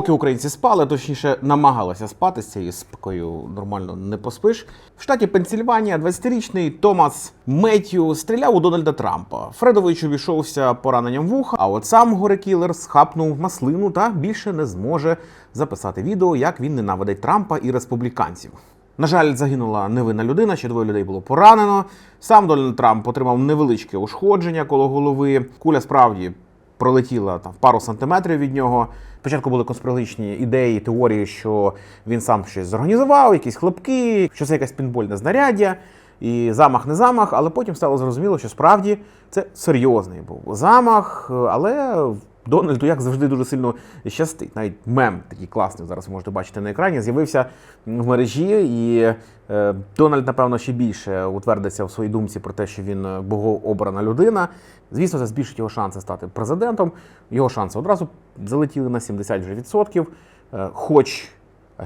Поки українці спали, точніше намагалися спати з цією спокою нормально не поспиш. В штаті Пенсільванія 20-річний Томас Меттью стріляв у Дональда Трампа. Фредович обійшовся пораненням вуха, а от сам горекілер схапнув маслину та більше не зможе записати відео, як він ненавидить Трампа і республіканців. На жаль, загинула невинна людина, ще двоє людей було поранено. Сам Дональд Трамп отримав невеличке ушкодження коло голови. Куля справді пролетіла там пару сантиметрів від нього. Спочатку були конспірологічні ідеї, теорії, що він сам щось зорганізував, якісь хлопки, що це якась пінбольне знаряддя, і замах не замах, але потім стало зрозуміло, що справді це серйозний був замах, але Дональду, як завжди, дуже сильно щастить. Навіть мем такий класний, зараз ви можете бачити на екрані, з'явився в мережі, і е, Дональд, напевно, ще більше утвердиться в своїй думці про те, що він е, богообрана людина. Звісно, це збільшить його шанси стати президентом. Його шанси одразу залетіли на 70 вже відсотків. Е, Хоч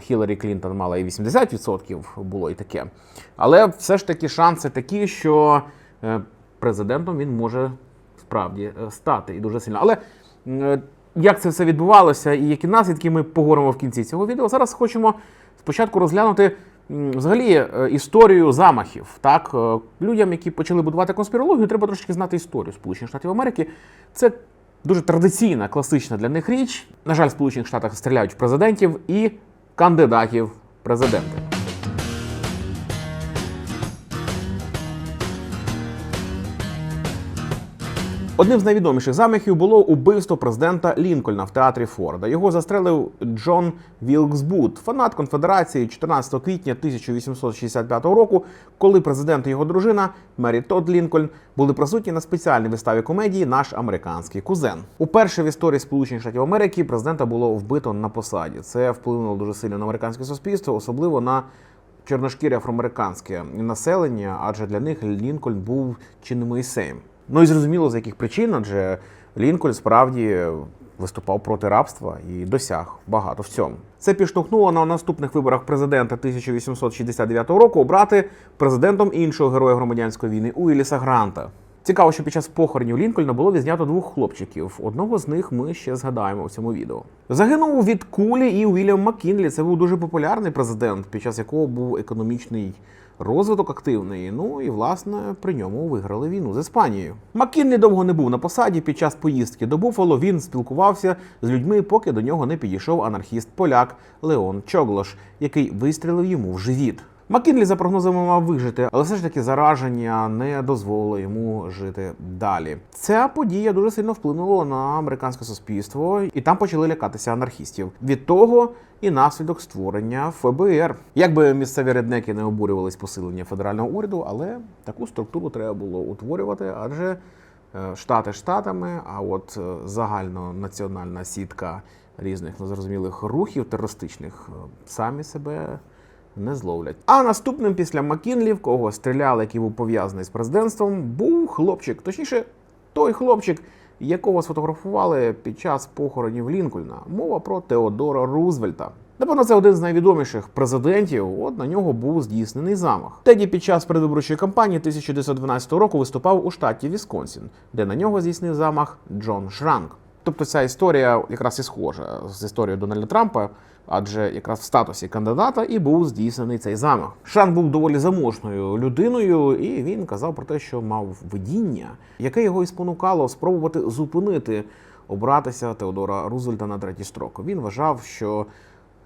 Хіларі Клінтон мала і 80% було і таке. Але все ж таки шанси такі, що е, президентом він може справді е, стати і дуже сильно. Але як це все відбувалося і які наслідки ми поговоримо в кінці цього відео. Зараз хочемо спочатку розглянути взагалі е, історію замахів. Так, Е, людям, які почали будувати конспірологію, треба трошки знати історію Сполучених Штатів Америки. Це дуже традиційна, класична для них річ. На жаль, в Сполучених Штатах стріляють президентів і кандидатів президенти. Одним з найвідоміших замахів було убивство президента Лінкольна в театрі Форда. Його застрелив Джон Вілксбут, фанат конфедерації 14 квітня 1865 року, коли президент і його дружина Мері Тодд Лінкольн були присутні на спеціальній виставі комедії Наш американський кузен. Уперше в історії Сполучених Штатів Америки президента було вбито на посаді. Це вплинуло дуже сильно на американське суспільство, особливо на чорношкірі афроамериканське населення, адже для них Лінкольн був чи не Моїсеєм. Ну і зрозуміло, з яких причин, адже Лінкольн справді виступав проти рабства і досяг багато в цьому. Це підштовхнуло на наступних виборах президента 1869 року обрати президентом іншого героя громадянської війни Уіліса Гранта. Цікаво, що під час похоронів Лінкольна було відзнято двох хлопчиків. Одного з них ми ще згадаємо в цьому відео. Загинув від кулі і Уільям Маккінлі. Це був дуже популярний президент, під час якого був економічний розвиток активний. Ну і власне при ньому виграли війну з Іспанією. Маккінлі довго не був на посаді. Під час поїздки до Буфало він спілкувався з людьми, поки до нього не підійшов анархіст-поляк Леон Чоглош, який вистрілив йому в живіт. Маккінлі за прогнозами мав вижити, але все ж таки зараження не дозволило йому жити далі. Ця подія дуже сильно вплинула на американське суспільство, і там почали лякатися анархістів. Від того і наслідок створення ФБР. Якби місцеві реднеки не обурювались посилення федерального уряду, але таку структуру треба було утворювати, адже е, штати штатами, а от е, загальнонаціональна сітка різних незрозумілих рухів терористичних е, самі себе не зловлять. А наступним після Маккінлі, в кого стріляли, який був пов'язаний з президентством, був хлопчик, точніше, той хлопчик, якого сфотографували під час похоронів Лінкольна. Мова про Теодора Рузвельта. Напевно, це один з найвідоміших президентів. От на нього був здійснений замах. Теді під час передвиборчої кампанії 1912 року виступав у штаті Вісконсін, де на нього здійснив замах Джон Шранк. Тобто ця історія якраз і схожа з історією Дональда Трампа, адже якраз в статусі кандидата і був здійснений цей замах. Шан був доволі заможною людиною, і він казав про те, що мав видіння, яке його і спонукало спробувати зупинити обратися Теодора Рузвельта на третій строк. Він вважав, що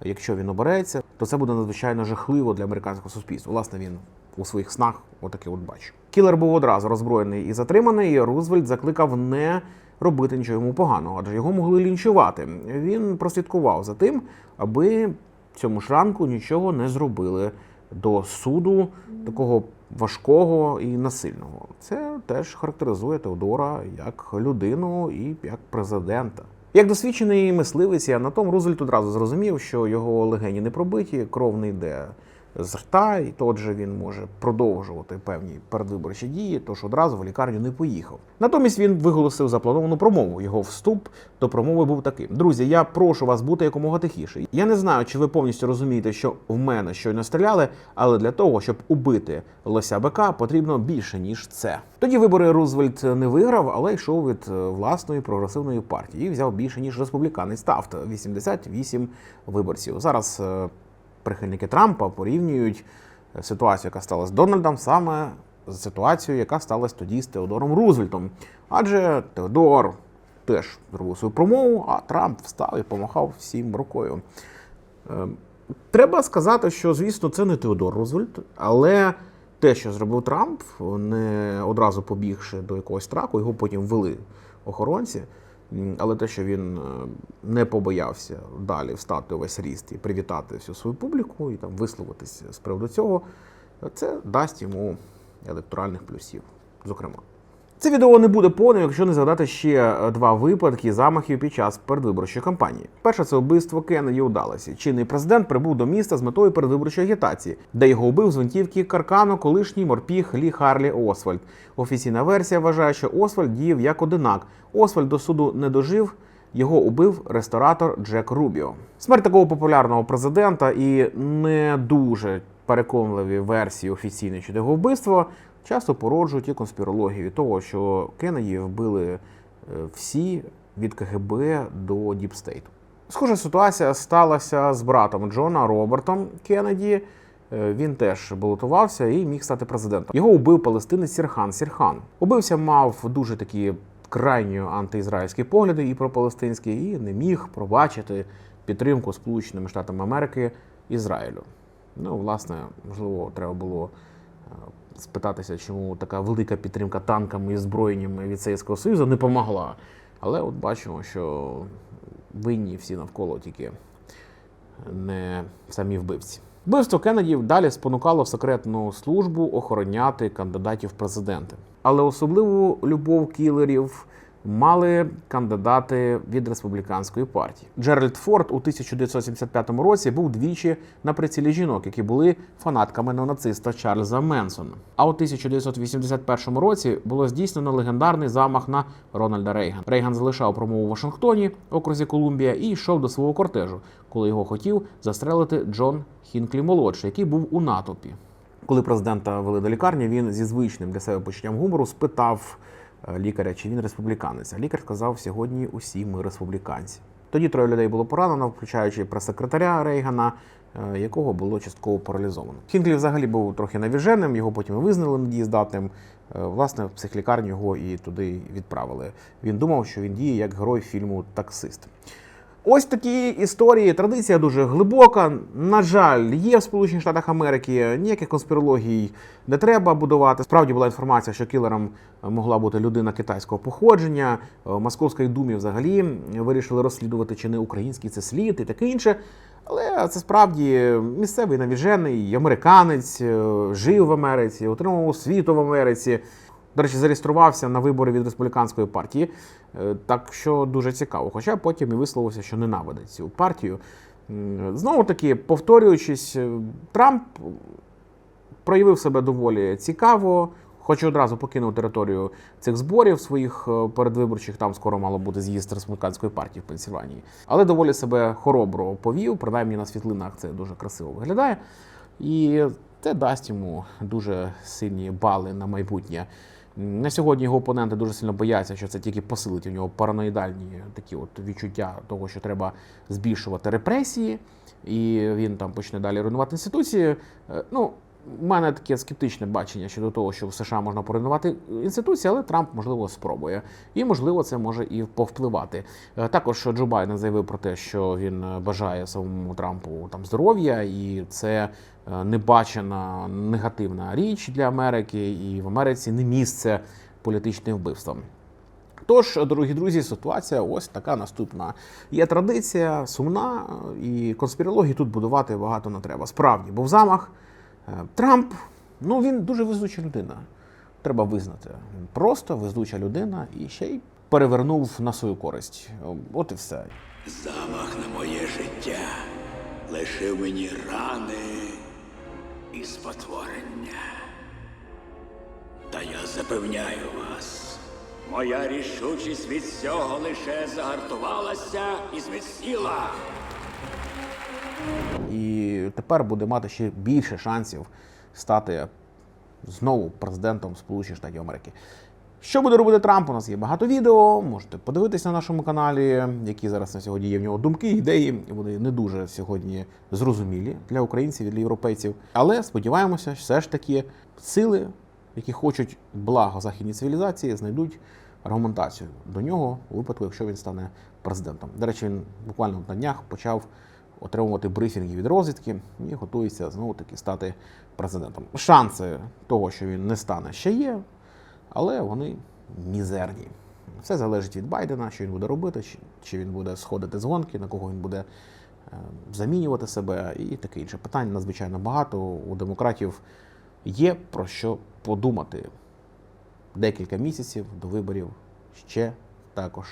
якщо він обереться, то це буде надзвичайно жахливо для американського суспільства. Власне, він у своїх снах отаке от бачив. Кілер був одразу роззброєний і затриманий. і Рузвельт закликав не робити нічого йому поганого, адже його могли лінчувати. Він прослідкував за тим, аби цьому шранку нічого не зробили до суду такого важкого і насильного. Це теж характеризує Теодора як людину і як президента. Як досвідчений мисливець анатом, Рузвельт одразу зрозумів, що його легені не пробиті, кров не йде з рта, і тот же він може продовжувати певні передвиборчі дії, тож одразу в лікарню не поїхав. Натомість він виголосив заплановану промову. Його вступ до промови був таким: друзі, я прошу вас бути якомога тихіше. Я не знаю, чи ви повністю розумієте, що в мене щойно стріляли, але для того, щоб убити лося бика, потрібно більше ніж це. Тоді вибори Рузвельт не виграв, але йшов від е, власної прогресивної партії і взяв більше ніж республіканець Тафт 88 виборців. Зараз е, прихильники Трампа порівнюють е, ситуацію, яка сталася з Дональдом, саме з ситуацією, яка сталася тоді з Теодором Рузвельтом. Адже Теодор теж зробив свою промову, а Трамп встав і помахав всім рукою. Е, Треба сказати, що звісно це не Теодор Рузвельт, але те, що зробив Трамп, не одразу побігши до якогось траку, його потім ввели охоронці. Але те, що він е, не побоявся далі встати увесь ріст і привітати всю свою публіку і там висловитися з приводу цього, це дасть йому електоральних плюсів, зокрема. Це відео не буде повним, якщо не згадати ще е, два випадки замахів під час передвиборчої кампанії. Перше це вбивство Кеннеді у Далласі. Чинний президент прибув до міста з метою передвиборчої агітації, де його убив з гвинтівки Каркану колишній морпіг Лі Харлі Освальд. Офіційна версія вважає, що Освальд діяв як одинак. Освальд до суду не дожив. Його убив ресторатор Джек Рубіо. Смерть такого популярного президента і не дуже переконливі версії офіційної щодо його вбивства часто породжують і конспірологію від того, що Кеннеді вбили е, всі від КГБ до Діпстейту. Схожа ситуація сталася з братом Джона Робертом Кеннеді. Е, Він теж балотувався і міг стати президентом. Його убив палестинець Сірхан Сірхан. Убивця мав дуже такі крайньо антиізраїльські погляди і пропалестинські, і не міг пробачити підтримку Сполученими Штатами Америки Ізраїлю. Ну, власне, можливо, треба було е, спитатися, чому така велика підтримка танками і зброєннями від Совєтського Союзу не помогла. Але от бачимо, що винні всі навколо тільки не самі вбивці. Вбивство Кеннеді далі спонукало секретну службу охороняти кандидатів в президенти. Але особливу любов кілерів мали кандидати від республіканської партії. Джеральд Форд у 1975 році був двічі на прицілі жінок, які були фанатками неонациста Чарльза Менсона. А у 1981 році було здійснено легендарний замах на Рональда Рейгана. Рейган залишав промову у Вашингтоні, окрузі Колумбія, і йшов до свого кортежу, коли його хотів застрелити Джон Хінклі молодший, який був у натовпі. Коли президента вели до лікарні, він зі звичним для себе почуттям гумору спитав лікаря, чи він республіканець. А лікар сказав: сьогодні усі ми республіканці. Тоді троє людей було поранено, включаючи прес-секретаря Рейгана, е, якого було частково паралізовано. Хінклі взагалі був трохи навіженим, його потім визнали недієздатним. Е, Власне, в психлікарню його і туди відправили. Він думав, що він діє як герой фільму Таксист. Ось такі історії. Традиція дуже глибока. На жаль, є в Сполучених Штатах Америки ніяких конспірологій не треба будувати. Справді була інформація, що кілером могла бути людина китайського походження. В Московській думі взагалі вирішили розслідувати, чи не український це слід і таке інше. Але це справді місцевий навіжений американець, е, жив в Америці, отримав освіту в Америці. До речі, зареєструвався на вибори від республіканської партії, Е, так що дуже цікаво. Хоча потім і висловився, що ненавидить цю партію. Знову таки, повторюючись, е, Трамп проявив себе доволі цікаво. Хоче одразу покинув територію цих зборів своїх е, передвиборчих. Там скоро мало бути з'їзд республіканської партії в Пенсільванії. Але доволі себе хоробро повів. Принаймні на світлинах це дуже красиво виглядає. І це дасть йому дуже сильні бали на майбутнє. На сьогодні його опоненти дуже сильно бояться, що це тільки посилить у нього параноїдальні такі от відчуття того, що треба збільшувати репресії, і він там почне далі руйнувати інституції. Е, Ну, у мене таке скептичне бачення щодо того, що в США можна поруйнувати інституції, але Трамп можливо спробує. І можливо це може і повпливати. Е, Також Джо Байден заявив про те, що він е, бажає самому Трампу там здоров'я, і це е, небачена негативна річ для Америки, і в Америці не місце політичним вбивствам. Тож, дорогі друзі, ситуація ось така наступна. Є традиція сумна, і конспірології тут будувати багато не треба. Справді, був замах. Е, Трамп, ну він дуже везуча людина. Треба визнати. Просто везуча людина і ще й перевернув на свою користь. От і все. Замах на моє життя лишив мені рани і спотворення. Та я запевняю вас, моя рішучість від цього лише загартувалася і зміцніла. І тепер буде мати ще більше шансів стати знову президентом Сполучених Штатів Америки. Що буде робити Трамп? У нас є багато відео. Можете подивитися на нашому каналі, які зараз на сьогодні є в нього думки, ідеї. Вони не дуже сьогодні зрозумілі для українців і для європейців. Але сподіваємося, все ж таки сили, які хочуть благо західній цивілізації, знайдуть аргументацію до нього у випадку, якщо він стане президентом. До речі, він буквально на днях почав отримувати брифінги від розвідки і готується знову таки стати президентом. Шанси того, що він не стане, ще є, але вони мізерні. Все залежить від Байдена, що він буде робити, чи- він буде сходити з гонки, на кого він буде е, замінювати себе і таке інше. Питань надзвичайно багато. У демократів є про що подумати. Декілька місяців до виборів ще також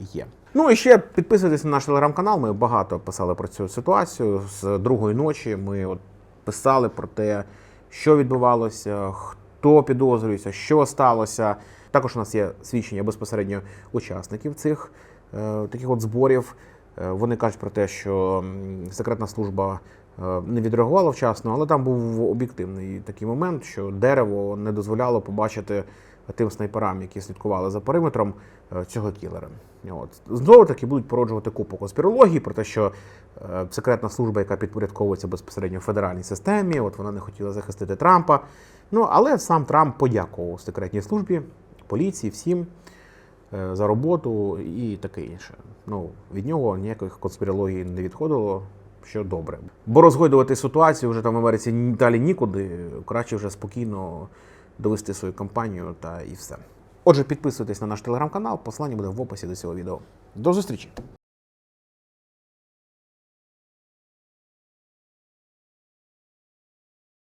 є. Ну і ще підписуйтесь на наш телеграм-канал. Ми багато писали про цю ситуацію. З другої ночі ми от писали про те, що відбувалося, хто підозрюється, що сталося. Також у нас є свідчення безпосередньо учасників цих е, таких от зборів. Е, Вони кажуть про те, що секретна служба не відреагувала вчасно, але там був об'єктивний такий момент, що дерево не дозволяло побачити тим снайперам, які слідкували за периметром е, цього кілера. От. Знову таки будуть породжувати купу конспірології про те, що е, секретна служба, яка підпорядковується безпосередньо федеральній системі, от вона не хотіла захистити Трампа. Ну, але сам Трамп подякував секретній службі, поліції, всім е, за роботу і таке інше. Ну, від нього ніяких конспірологій не відходило, що добре. Бо розгойдувати ситуацію вже там в Америці далі нікуди, краще вже спокійно довести свою кампанію та і все. Отже, підписуйтесь на наш телеграм-канал, посилання буде в описі до цього відео. До зустрічі!